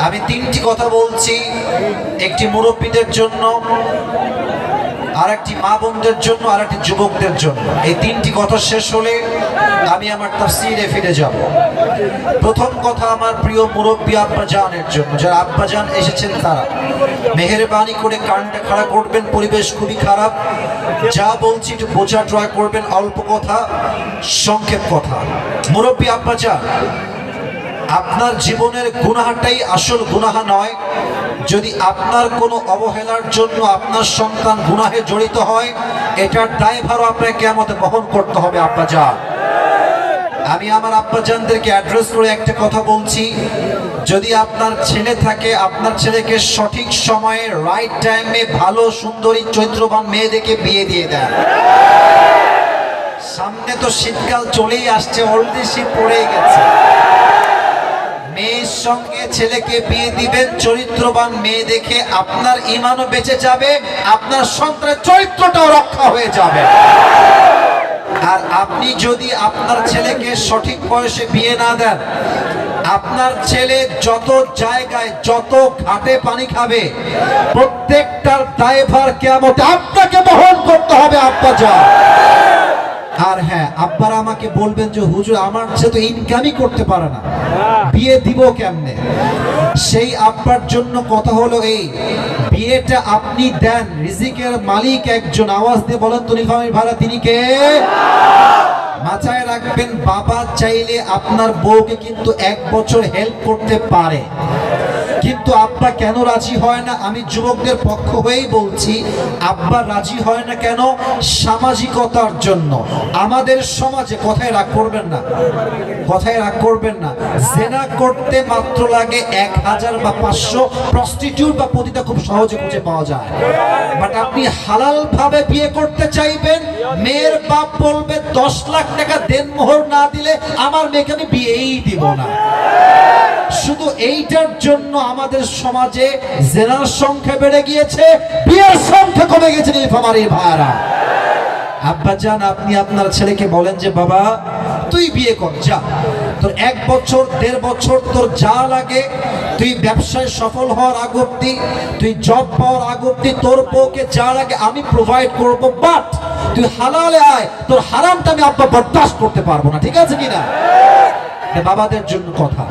আমি তিনটি কথা বলছি। একটি মুরব্বীদের জন্য আর একটি মা বোনদের জন্য আর একটি যুবকদের জন্য। এই তিনটি কথা শেষ হলে আমি আমার তার তাফসিরে ফিরে যাব। প্রথম কথা আমার প্রিয় মুরব্বী আব্বাজানের জন্য। যারা আব্বাজান এসেছেন তারা, মেহেরবানি করে কানটা খাড়া করবেন, পরিবেশ খুবই খারাপ। যা বলছি একটু বোঝা ট্রাই করবেন, অল্প কথা, সংক্ষেপ কথা। মুরব্বী আব্বাজান আপনার জীবনের গুনাহাটাই আসল গুনাহা নয়। যদি আপনার কোনো অবহেলার জন্য আপনার সন্তান গুনাহে জড়িত হয়, এটার দায়ভারও আপনাকে কেমতে বহন করতে হবে আব্বাজান আমি আমার আব্বাজানদেরকে অ্যাড্রেস করে একটা কথা বলছি। যদি আপনার ছেলে থাকে, আপনার ছেলেকে সঠিক সময়ে রাইট টাইমে ভালো, সুন্দরী চৈত্রবান মেয়ে দেখে বিয়ে দিয়ে দেন। সামনে তো শীতকাল চলেই আসছে অলরেডি শীত পড়েই গেছে। মেয়ের সঙ্গে ছেলেকে বিয়ে দিবেন, চরিত্রবান মেয়ে দেখে আপনার ইমানও বেঁচে যাবে, আপনার সন্তানের চরিত্রটাও রক্ষা হয়ে যাবে। আর আপনি যদি আপনার ছেলেকে সঠিক বয়সে বিয়ে না দেন, আপনার ছেলে যত জায়গায়, যত ঘাটে পানি খাবে, প্রত্যেকটার দায়ভার কেমন আপনাকে বহন করতে হবে আপনার যা আর হ্যাঁ আব্বারা আমাকে বলবেন যে হুজুর আমার সে তো ইনকামই করতে পারে না। বিয়ে দিব কেমনে? সেই আব্বার জন্য কথা হলো এই বিয়েটা আপনি দেন রিজিকের মালিক একজন। আওয়াজ দিয়ে বলেন তো নিফামির ভাড়া তিনি কে? মাথায় রাখবেন বাবা চাইলে আপনার বউকে কিন্তু এক বছর হেল্প করতে পারে। কিন্তু আব্বা কেন রাজি হয় না? আমি যুবকদের পক্ষ হয়েই বলছি, আব্বা রাজি হয় না কেন? সামাজিকতার জন্য। আমাদের সমাজে কথায় রাগ করবেন না। কথায় রাগ করবেন না। জেনা করতে মাত্র লাগে এক হাজার বা পাঁচশো প্রস্টিটিউট বা পতিতা খুব সহজে খুঁজে পাওয়া যায়। বাট আপনি হালাল ভাবে বিয়ে করতে চাইবেন, মেয়ের বাপ বলবে, দশ লাখ টাকা দেনমোহর না দিলে আমার মেয়েকে আমি বিয়েই দিব না। শুধু এইটার জন্য আমাদের সমাজে জেনার সংখ্যা বেড়ে গিয়েছে, বিয়ের সংখ্যা কমে গেছে নীলফামারীর ভাইরা। আব্বা যান আপনি আপনার ছেলেকে বলেন যে, বাবা, তুই বিয়ে কর, যা। তোর এক বছর, দেড় বছর, তোর যা লাগে, তুই ব্যবসায় সফল হওয়ার আগ অব্দি তুই জব পাওয়ার আগ অব্দি তোর বউকে যা লাগে আমি প্রোভাইড করব বাট তুই হালালে আয়, তোর হারামটা আমি আব্বা বরদাস্ত করতে পারব না। ঠিক আছে কিনা? বাবাদের জন্য কথা।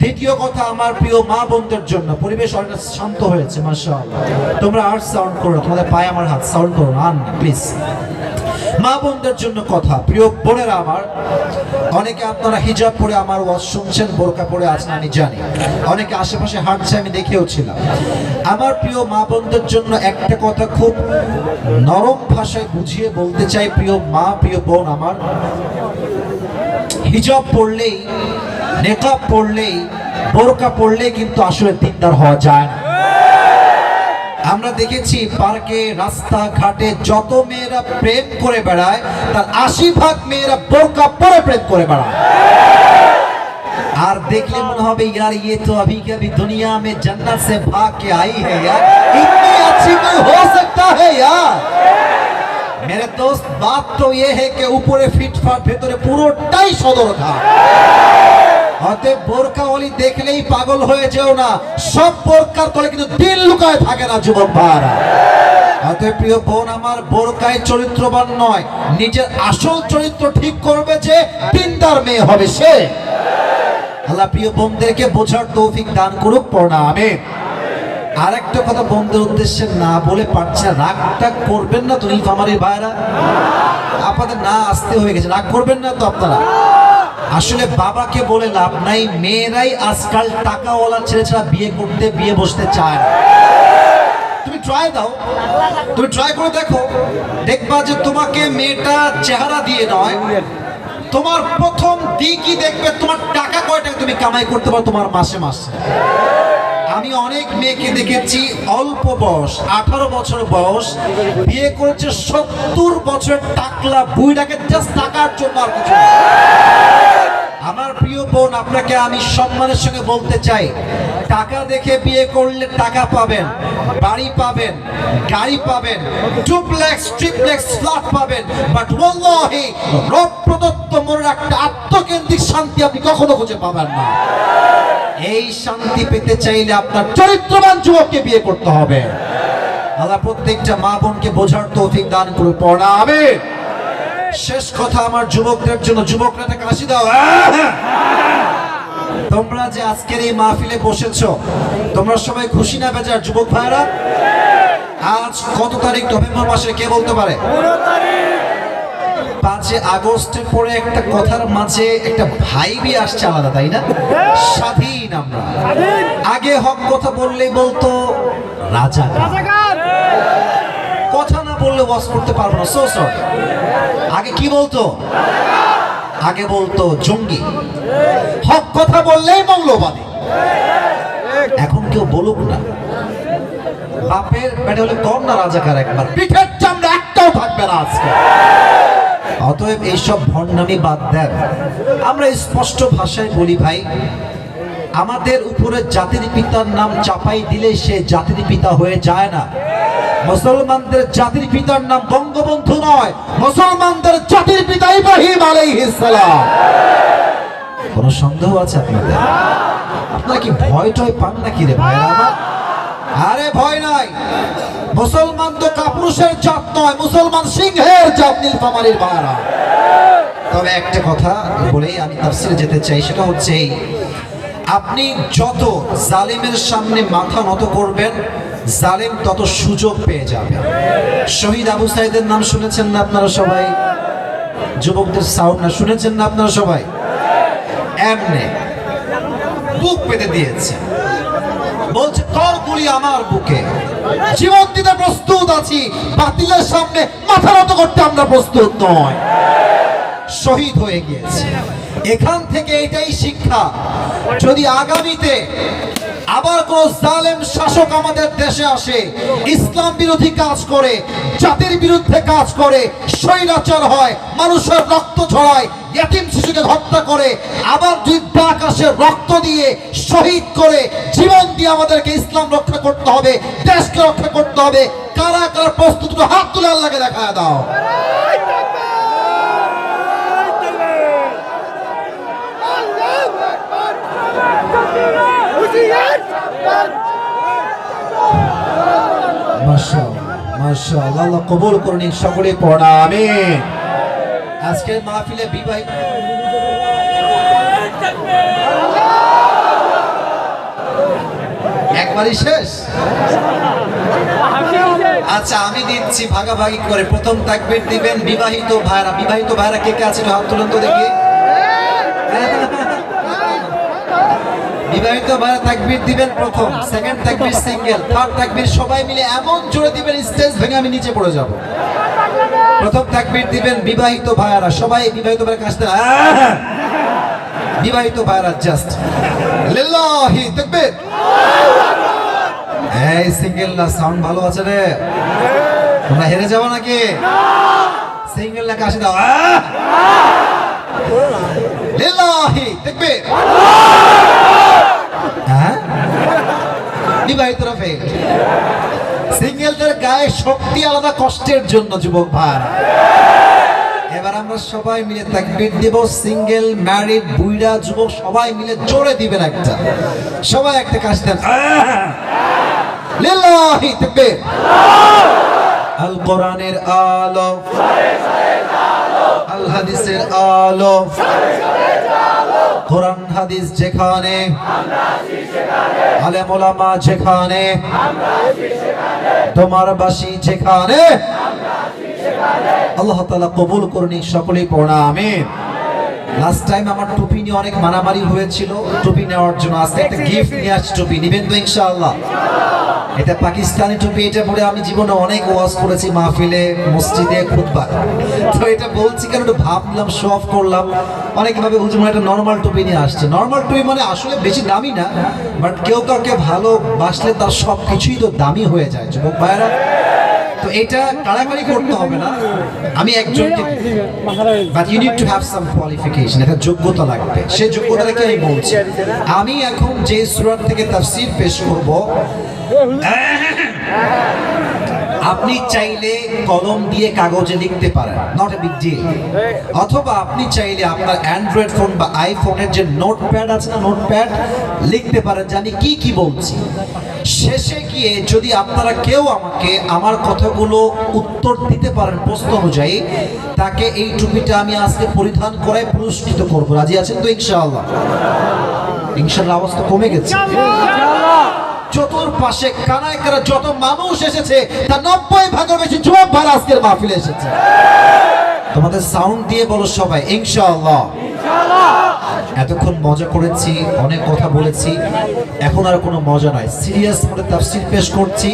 দ্বিতীয় কথা, আমার প্রিয় মা বোনদের জন্য। পরিবেশ অনেক শান্ত হয়েছে, মাশাআল্লাহ। তোমরা আর সাউন্ড করো তোমাদের পায়ে আমার হাত সাউন্ড করো আন প্লিজ মা বোনদের জন্য কথা, প্রিয় বোনেরা আমার, অনেকে আপনারা হিজাব পরে আমার ওয়াজ শুনছেন, বোরকা পরে আছেন, আমি জানি। অনেকে আশেপাশে হাঁটছে, আমি দেখেও ছিলাম আমার প্রিয় মা বোনদের জন্য একটা কথা খুব নরম ভাষায় বুঝিয়ে বলতে চাই, প্রিয় মা, প্রিয় বোন আমার। হিজাব পড়লেই নেকাব পড়লেই বোরকা পড়লেই কিন্তু আসলে দিনদার হওয়া যায় না আমরা দেখেছি পার্কে রাস্তা ঘাটে যত মেয়েরা প্রেম করে বেড়ায় তার আশি ভাগ মেয়েরা বোরকা পরে প্রেম করে বেড়ায় আর দেখলে মনে হবে यार ये तो अभी के अभी दुनिया में जन्नत से भाग के आई है यार इतनी अच्छी कोई हो सकता है यार मेरे दोस्त बात तो ये है कि উপরে ফিটফাট ভেতরে পুরোটাই সদরঘাট বোরকা বোরকাওয়ালি দেখলেই পাগল হয়ে যেও না। সব বোরকার তলে কিন্তু দিল লুকায় থাকে না যুবক ভাইরা অতএব প্রিয় বোন, আমার বোরকায় চরিত্রবান নয়। নিজের আসল চরিত্র ঠিক করবে যে তিনটার মেয়ে হবে সে। আল্লাহ প্রিয় বোনদেরকে বোঝার তৌফিক দান করুক, পড়না, আমিন। আর একটা কথা বন্ধুদের উদ্দেশ্যে না বলে পারছে। রাগটা করবেন না তো নীলফামারীর ভাইরা। আপনাদের না আসতে হয়ে গেছে, রাগ করবেন না তো আপনারা। আসলে বাবাকে বলে লাভ নাই, মেয়েরাই আজকাল টাকাওয়ালা ছেলে ছাড়া বিয়ে করতে, বিয়ে বসতে চায় তুমি ট্রাই দাও। তুমি ট্রাই করে দেখো। দেখবা যে তোমাকে মেয়েটা চেহারা দিয়ে নয়, তোমার প্রথম দিকই দেখবে তোমার টাকা কয়টা তুমি কামাই করতে পারো তোমার মাসে মাসে। আমি অনেক মেয়েকে দেখেছি, অল্প বয়স, আঠারো বছর বয়স, বিয়ে করেছে সত্তর বছরের টাকলা বুইটাকে জাস্ট টাকার জন্য আর কিছু আমার প্রিয় বোন, আপনাকে আমি সম্মানের সঙ্গে বলতে চাই, টাকা দেখে বিয়ে করলে টাকা পাবেন, বাড়ি পাবেন, গাড়ি পাবেন ডুপ্লেক্স ট্রিপ্লেক্স ফ্ল্যাট পাবেন বাট ওয়াল্লাহি রব প্রদত্ত মনের একটা আত্মকেন্দ্রিক শান্তি আপনি কখনো খুঁজে পাবেন না। এই শান্তি পেতে চাইলে আপনার চরিত্রবান যুবককে বিয়ে করতে হবে। আল্লাহ প্রত্যেকটা মা বোনকে বোঝার তৌফিক দান করে পড়া হবে। শেষ কথা আমার যুবকদের জন্য, যুবকরা একটা কাশি দাও। তোমরা যে আজকের এই মাহফিলে বসেছ, তোমরা সবাই খুশি না বেজার, যুবক ভাইরা আজ কত তারিখ? নভেম্বর মাসে কে বলতে পারে? পাঁচে আগস্টের পরে একটা কথার মাঝে একটা ভাইবি আসছে আলাদা তাই না? স্বাধীন আমরা। আগে হক কথা বললেই বলতো রাজা কথা না বললে ওয়াজ করতে পারব না সো সরি আগে কি বলতো? আগে বলতো জঙ্গি। হক কথা বললেই মৌলবাদী। এখন কেউ বলুক না। বাপের পেটে হলে কম না রাজাকার একবার। পিঠের চামড়া একটাও থাকবে না আজকে। অতএব এইসব ভণ্ডামি বাদ দেন। আমরা স্পষ্ট ভাষায় বলি ভাই, আমাদের উপরে জাতির পিতার নাম চাপাই দিলে সে জাতির পিতা হয়ে যায় না। মুসলমানদের জাতির পিতার নাম বঙ্গবন্ধু নয়, মুসলমানদের জাতির পিতা ইব্রাহিম আলাইহিস সালাম। কোন সন্দেহ আছে আপনাদের? আপনারা কি ভয় টয় পান নাকি রে আমার? আরে ভয় নাই। মুসলমান তো কাপুরুষের জাত নয়, মুসলমান সিংহের জাত নীলফামারীর ভাইরা তবে একটা কথা বলেই আমি তাফসিরে যেতে চাই, সেটা হচ্ছে আপনি যত জালিমের সামনে মাথা নত করবেন, জালিম তত সুযোগ পেয়ে যাবে। শহীদ আবু সাইদের নাম শুনেছেন না আপনারা সবাই? যুবকদের সাউন্ড না, শুনেছেন না আপনারা সবাই? এমনে বুক পেতে দিয়েছে। বলছে কর গুলি আমার বুকে। জীবন দিতে প্রস্তুত আছি। বাতিলের সামনে মাথা নত করতে আমরা প্রস্তুত নয় শহীদ হয়ে গিয়েছে। এখান থেকে এটাই শিক্ষা। যদি আগামীতে আবার কোন জালেম শাসক আমাদের দেশে আসে, ইসলাম বিরোধী কাজ করে, জাতির বিরুদ্ধে কাজ করে, স্বৈরাচার হয়, মানুষের রক্ত ছড়ায় ইয়াতিম শিশুকে হত্যা করে, আবার যুদ্ধ আকাশে রক্ত দিয়ে শহীদ করে, জীবন দিয়ে আমাদেরকে ইসলাম রক্ষা করতে হবে, দেশকে রক্ষা করতে হবে। কারা কারা প্রস্তুত? হাত তুলে আল্লাহকে দেখা দাও। কবুল করুন সকলে পড়া আজকের মাহফিলে বিবাহিত একবারই শেষ? আচ্ছা আমি দিচ্ছি ভাগাভাগি করে। প্রথম তাকবীর দিবেন বিবাহিত ভাইরা। বিবাহিত ভাইরা কে কে আছে একটু হাত তুলুন তো দেখি। বিবাহিত ভাইরা তাকবীর দিবেন প্রথম সেকেন্ড তাকবীর সিঙ্গেল থার্ড তাকবীর, সবাই মিলে এমন জোরে দিবেন স্টেজ ভেঙে আমি নিচে পড়ে যাব। প্রথম তাকবীর দিবেন বিবাহিত ভাইরা সবাই বিবাহিত ভাইয়ের কাছে! বিবাহিত ভাইরা জাস্ট লিল্লাহি তাকবীর। এই সিঙ্গেল না সাউন্ড ভালো আছে রে। তোমরা হেরে যাব নাকি? সিঙ্গেল না কাশি দাও! লিল্লাহি তাকবীর। হ্যাঁ? সিঙ্গেলদের গায়ে শক্তি আলাদা কষ্টের জন্য, যুবক ভাই। এবার আমরা সবাই মিলে তাকবীর দেব, সিঙ্গেল, ম্যারিড, বুইড়া, যুবক, সবাই মিলে জোরে দিবেন একটা। সবাই একটা কাজ দেন। লিল্লাহি তাকবীর। আল কোরআনের আলো। আল হাদিসের আলো। কোরআন হাদিস যেখানে আলেম ওলামা যেখানে তোমার বাসি যেখানে আল্লাহ তাআলা কবুল করুন সকলেই পড়া আমিন। লাস্ট টাইম আমার টুপি নিয়ে অনেক মারামারি হয়েছিল টুপি নেওয়ার জন্য আজকে একটা গিফট নিয়ে আসছি টুপি নিবেন তো ইনশাআল্লাহ। এটা পাকিস্তানি টুপি, এটা পরে আমি জীবনে অনেক ওয়াজ করেছি মাহফিলে, মসজিদে খুতবা তো এটা বলছি কেন, একটু ভাবলাম শো অফ করলাম। অনেকভাবে হুজুর একটা নর্মাল টুপি নিয়ে আসছে। নর্মাল টুপি মানে আসলে বেশি দামি না বাট কেউ কাউকে ভালো বাসলে তার সব কিছুই তো দামি হয়ে যায়, যুবক ভাইরা তো এটা কাড়াকাড়ি করতে হবে না। আমি একজনকে but you need to have some qualification একটা যোগ্যতা লাগবে। সেই যোগ্যতাটাকে আমি বলছি। আমি এখন যে সুরাত থেকে তাফসীর পেশ করব আপনি চাইলে কলম দিয়ে কাগজে লিখতে পারেন নট এ বিগ ডিল অথবা আপনি চাইলে আপনার অ্যান্ড্রয়েড ফোন বা আইফোনের যে নোটপ্যাড আছে না নোটপ্যাড লিখতে পারেন জানি কি কি বলছি। শেষে গিয়ে যদি আপনারা কেউ আমাকে আমার কথাগুলো উত্তর দিতে পারেন প্রশ্ন অনুযায়ী, তাকে এই টুপিটা আমি আজকে পরিধান করায় পুরস্কৃত করব। রাজি আছেন তো ইনশাআল্লাহ? ইনশাআল্লাহ অবস্থা কমে গেছে। চতুর্পাশে কানায় কানা যত মানুষ এসেছে, তার নব্বই ভাগের বেশি যুবক ভাড়া আজকের মাহফিলে এসেছে। তোমাদের সাউন্ড দিয়ে বলো সবাই, ইনশাআল্লাহ। এতক্ষণ মজা করেছি, অনেক কথা বলেছি, এখন আর কোনো মজা নাই। সিরিয়াস করে তাফসির পেশ করছি।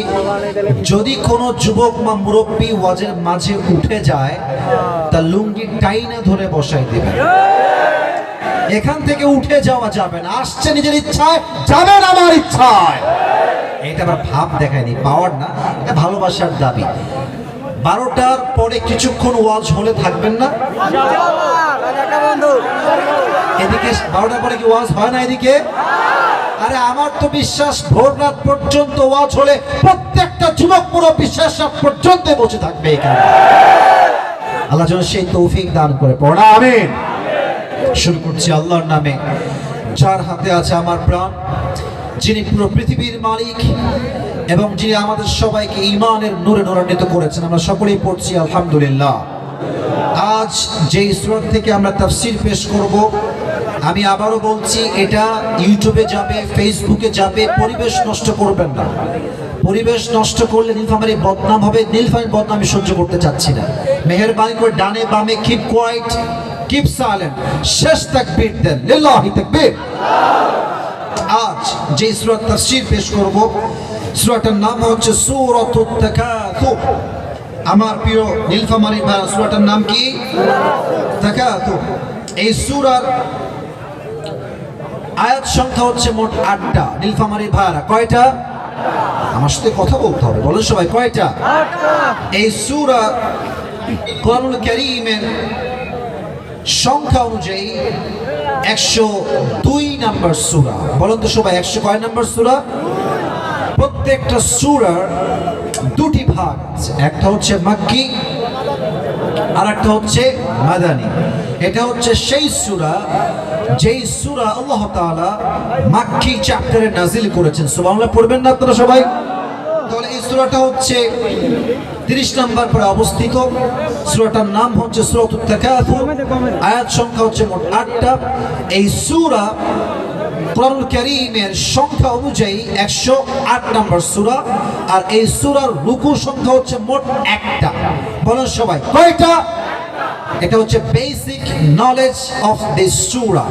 যদি কোনো যুবক বা মুরব্বী ওয়াজের মাঝে উঠে যায় তা লুঙ্গি টাইনা ধরে বসাই দেবে। এখান থেকে উঠে যাওয়া যাবে না। আসছে নিজের ইচ্ছায় যাবেন আমার ইচ্ছায়। এটা আবার ভাব দেখায়নি, পাওয়ার না, এটা ভালোবাসার দাবি। বারোটার পরে কিছুক্ষণ ওয়াজ হলে থাকবেন না? এদিকে বারোটার পরে কি ওয়াজ হয় না এদিকে? আরে আমার তো বিশ্বাস, ভোর রাত পর্যন্ত ওয়াজ হলে প্রত্যেকটা যুবক পুরো বিশ্বাস পর্যন্ত বসে থাকবে এখানে। আল্লাহ যেন সেই তৌফিক দান করে, পড়া আমি শুরু করছি আল্লাহর নামে। যার হাতে আছে আমার প্রাণ যিনি পুরো পৃথিবীর মালিক এবং যিনি আমাদের সবাইকে ইমানের নূরে নূরান্বিত করেছেন, আমরা সকলেই পড়ছি, আলহামদুলিল্লাহ। আজ যে সুরত থেকে আমরা তাফসির পেশ করব, আমি আবারও বলছি, এটা ইউটিউবে যাবে, ফেসবুকে যাবে, পরিবেশ নষ্ট করবেন না। পরিবেশ নষ্ট করলে নীলফামারি বদনাম হবে নীলফামারি বদনাম সহ্য করতে চাচ্ছি না। মেহেরবানি করে ডানে বামে কিপ কোয়াইট কিপ সাইলেন্ট শেষ তাকবীর দেন, লিল্লাহি তাকবীর। আজ যে সূরা তাফসীর পেশ করব সূরাটার নাম হচ্ছে তাকাতুর আমার প্রিয় নীলফামারী ভাই সূরাটার নাম কি? এই সূরার আয়াত সংখ্যা হচ্ছে মোট আটটা। নীলফামারী ভাইরা কয়টা? আমার সাথে কথা বলতে হবে, বলেন সবাই, কয়টা? এই সূরা কোরআনুল কারীমের সংখ্যা অনুযায়ী একশো দুই নাম্বার সুরা। বলুন তো সবাই, একশো কয় নাম্বার সুরা? প্রত্যেকটা সুরার দুটি ভাগ একটা হচ্ছে মাক্কি আর একটা হচ্ছে মাদানি। এটা হচ্ছে সেই সুরা, যেই সুরা আল্লাহ তাআলা মাক্কি চ্যাপ্টারে নাজিল করেছেন। সুবহানাল্লাহ, পড়বেন না আপনারা সবাই? তাহলে এই সূরাটা হচ্ছে 30 নাম্বার পরে অবস্থিত। সূরাটার নাম হচ্ছে তাকাসুর আয়াত সংখ্যা হচ্ছে মোট আটটা। এই সুরা সংখ্যা অনুযায়ী 108 নাম্বার সূরা, আর এই সুরার রুকু সংখ্যা হচ্ছে মোট একটা। বলুন সবাই, কয়টা? এটা হচ্ছে বেসিক নলেজ অফ দিস সুরা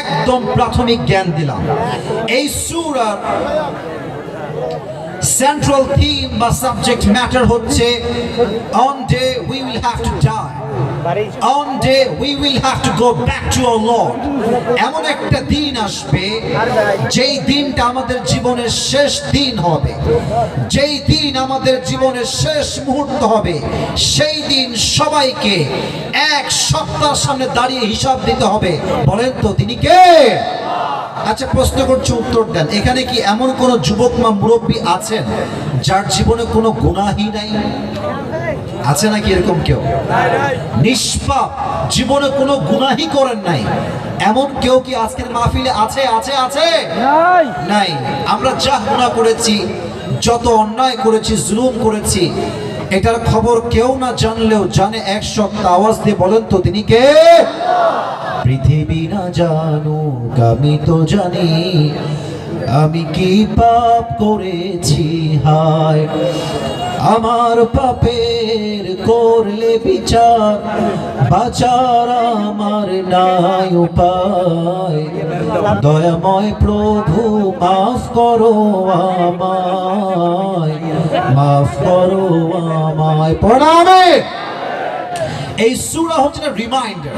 একদম প্রাথমিক জ্ঞান দিলাম। এই সূরার সেন্ট্রাল থিম বা সাবজেক্ট ম্যাটার হচ্ছে on day we will have to die on day we will have to go back to our lord এমন একটা দিন আসবে, যেই দিনটা আমাদের জীবনের শেষ দিন হবে। যেই দিন আমাদের জীবনের শেষ মুহূর্ত হবে, সেই দিন সবাইকে এক সপ্তাহ সামনে দাঁড়িয়ে হিসাব দিতে হবে। বলেন তো, তিনি কে? আচ্ছা প্রশ্ন করছি উত্তর দেন। এখানে কি এমন কোন যুবক বা মুরব্বী আছেন যার জীবনে কোনো গুনাহই নাই? আছে নাকি এরকম কেউ? নিষ্পাপ জীবনে কোনো গুনাহি করেন নাই। এমন কেউ কি আজকের মাহফিলে আছে? আছে আছে? নাই। আমরা যা গুনাহ করেছি যত অন্যায় করেছি জুলুম করেছি এটার খবর কেউ না জানলেও জানে এক সপ্তাহ আওয়াজ দিয়ে বলেন তো তিনি কে? পৃথিবী না জানুক, আমি তো জানি। আমি কি পাপ করেছি? হায়, আমার পাপের করলে বিচার, বাচার আমার নাই উপায়। দয়াময় প্রভু, মাফ করো আমায়। মাফ করো আমায়। পড়াবে এই সুরা হচ্ছে রিমাইন্ডার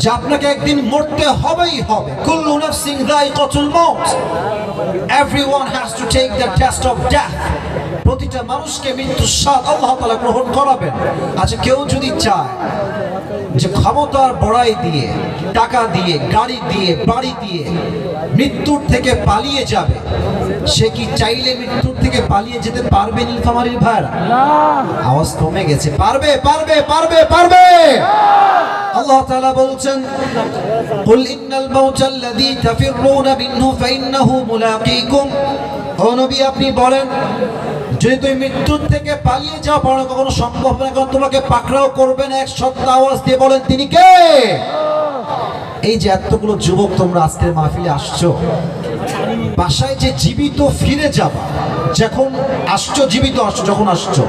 যে আপনাকে একদিন মরতে হবেই হবে। কুল্লু নাফসিন যায়িকাতুল মাউত। Everyone has to take the test of death প্রতিটা মানুষকে মৃত্যুর স্বাদ আল্লাহ তাআলা গ্রহণ করাবেন। আচ্ছা কেউ যদি চায় যে ক্ষমতার বড়াই দিয়ে টাকা দিয়ে গাড়ি দিয়ে বাড়ি দিয়ে মৃত্যুর থেকে পালিয়ে যাবে সে কি চাইলে মৃত্যুর থেকে পালিয়ে যেতে পারবে নীলফামারীর ভাইরা আওয়াজ কমে গেছে। পারবে পারবে পারবে পারবে! আল্লাহ তাআলা বলছেন, কুল ইন্নাল মাউতাল্লাযী তাফিরুনা মিনহু ফাইন্নাহু মুলাকীকুম। ও নবী, আপনি বলেন যদি তুমি মৃত্যুর থেকে পালিয়ে যাও বড় কখনো সম্ভব না, কারণ তোমাকে পাকড়াও করবে না, এক সত্য আওয়াজ দিয়ে বলেন, তিনি কে? এই যে এতগুলো যুবক তোমরা আজকের মাহফিলে আসছো বাসায় যে জীবিত ফিরে যাবা যখন আসছো জীবিত আসছো যখন আসছো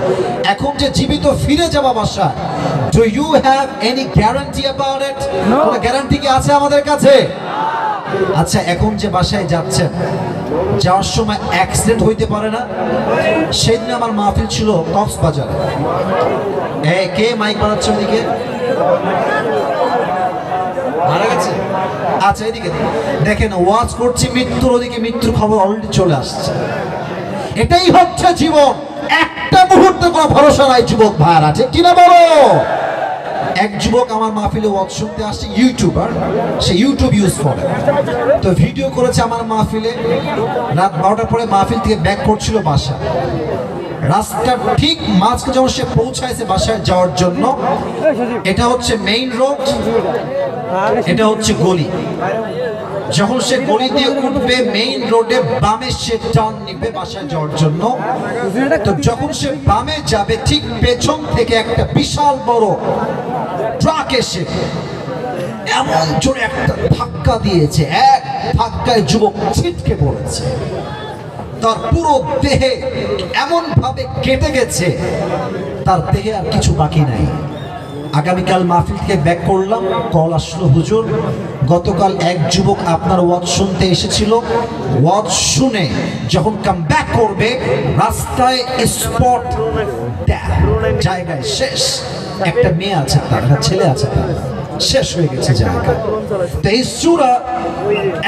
এখন যে জীবিত ফিরে যাবা বাসায় do you have any guarantee about it কোনো গ্যারান্টি কি আছে আমাদের কাছে? আচ্ছা এখন যে বাসায় যাচ্ছেন যাওয়ার সময় অ্যাক্সিডেন্ট হইতে পারে না? সেদিন আমার মাহফিল ছিল কক্সবাজারে। এ কে মাইক বানাচ্ছে ওদিকে? মারা গেছে? আচ্ছা এদিকে দেখেন, ওয়াজ করছি, মৃত্যুর ওদিকে মৃত্যুর খবর অলরেডি চলে আসছে। এটাই হচ্ছে জীবন। একটা মুহূর্তে কোনো ভরসা নাই, যুবক ভাইয়ার আছে কিনা বলো? এক যুবক আমার মাহফিলে ওয়াজ শুনতে আসছে, ইউটিউবার। সে ইউটিউব ইউজ করে। তো ভিডিও করেছে আমার মাহফিলে। রাত বারোটার পরে মাহফিল থেকে ব্যাক করছিল বাসা রাস্তার ঠিক মাঝকে যখন সে পৌঁছাইছে বাসায় যাওয়ার জন্য, এটা হচ্ছে মেইন রোড এটা হচ্ছে গলি। যখন সে গলি দিয়ে উঠবে মেইন রোডে বামে সে টার্ন নিবে বাসায় যাওয়ার জন্য। তো যখন সে বামে যাবে, ঠিক পেছন থেকে একটা বিশাল বড় ট্রাক এসে এমন জোরে একটা ধাক্কা দিয়েছে, এক ধাক্কায় যুবক ছিটকে পড়েছে। তার পুরো দেহে এমন ভাবে কেটে গেছে, তার দেহে আর কিছু বাকি নাই। আগামীকাল মাহফিল থেকে ব্যাক করলাম কল আসলো, হুজুর, গতকাল এক যুবক আপনার ওয়াজ শুনতে এসেছিল। ওয়াজ শুনে যখন কাম ব্যাক করবে, রাস্তায় স্পট জায়গায় শেষ। একটা মেয়ে আছে তার, একটা ছেলে আছে তার। শেষ হয়ে গেছে জায়গা। তো এই সুরা,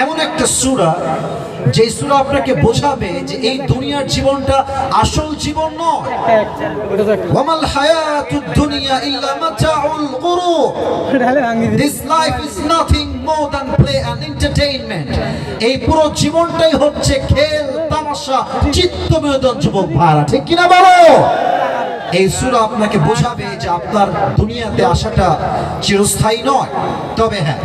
এমন একটা সুরা যে সুরা আপনাকে বোঝাবে যে এই দুনিয়ার জীবনটা আসল জীবন নয়। দুনিয়া and entertainment. এই পুরো জীবনটাই হচ্ছে খেল, তামাশা চিত্ত যুবক ভাড়া ঠিক কিনা বলো? এই সুরা আপনাকে বোঝাবে যে আপনার দুনিয়াতে আসাটা চিরস্থায়ী নয়। তবে হ্যাঁ।